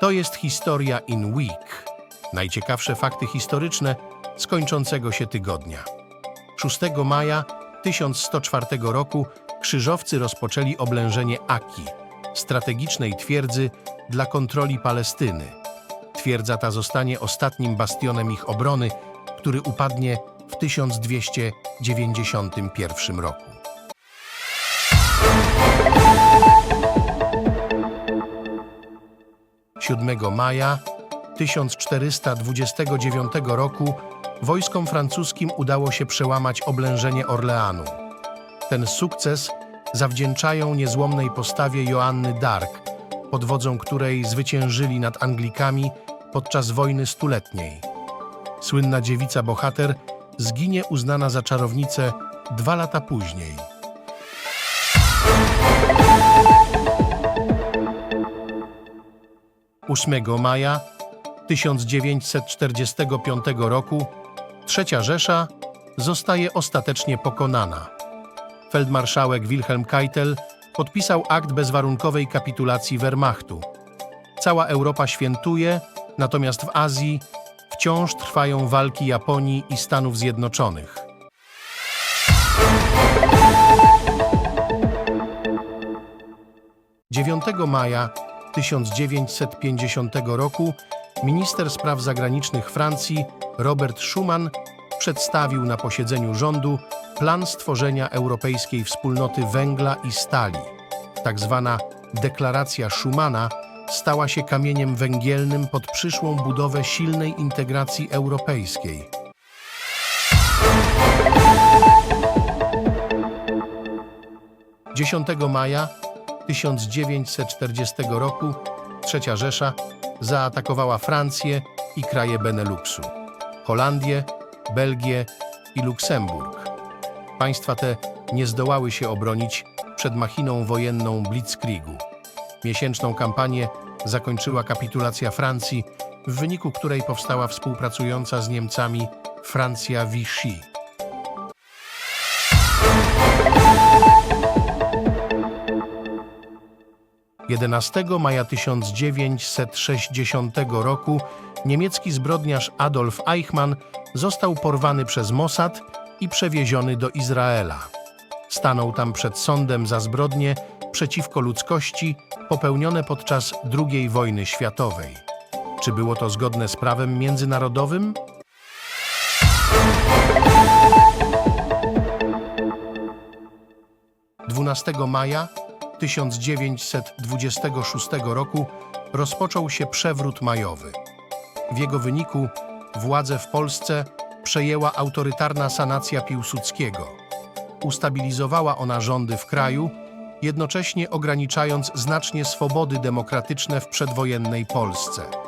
To jest historia in week. Najciekawsze fakty historyczne z kończącego się tygodnia. 6 maja 1104 roku krzyżowcy rozpoczęli oblężenie Aki, strategicznej twierdzy dla kontroli Palestyny. Twierdza ta zostanie ostatnim bastionem ich obrony, który upadnie w 1291 roku. 7 maja 1429 roku wojskom francuskim udało się przełamać oblężenie Orleanu. Ten sukces zawdzięczają niezłomnej postawie Joanny d'Arc, pod wodzą której zwyciężyli nad Anglikami podczas wojny stuletniej. Słynna dziewica bohater zginie uznana za czarownicę dwa lata później. Ósmego maja 1945 roku Trzecia Rzesza zostaje ostatecznie pokonana. Feldmarszałek Wilhelm Keitel podpisał akt bezwarunkowej kapitulacji Wehrmachtu. Cała Europa świętuje, natomiast w Azji wciąż trwają walki Japonii i Stanów Zjednoczonych. Dziewiątego maja 1950 roku minister spraw zagranicznych Francji Robert Schuman przedstawił na posiedzeniu rządu plan stworzenia Europejskiej Wspólnoty Węgla i Stali. Tak zwana deklaracja Schumana stała się kamieniem węgielnym pod przyszłą budowę silnej integracji europejskiej. Dziesiątego maja 1940 roku Trzecia Rzesza zaatakowała Francję i kraje Beneluxu, Holandię, Belgię i Luksemburg. Państwa te nie zdołały się obronić przed machiną wojenną Blitzkriegu. Miesięczną kampanię zakończyła kapitulacja Francji, w wyniku której powstała współpracująca z Niemcami Francja Vichy. 11 maja 1960 roku niemiecki zbrodniarz Adolf Eichmann został porwany przez Mossad i przewieziony do Izraela. Stanął tam przed sądem za zbrodnie przeciwko ludzkości popełnione podczas II wojny światowej. Czy było to zgodne z prawem międzynarodowym? Dwunastego maja 1926 roku rozpoczął się przewrót majowy. W jego wyniku władzę w Polsce przejęła autorytarna sanacja Piłsudskiego. Ustabilizowała ona rządy w kraju, jednocześnie ograniczając znacznie swobody demokratyczne w przedwojennej Polsce.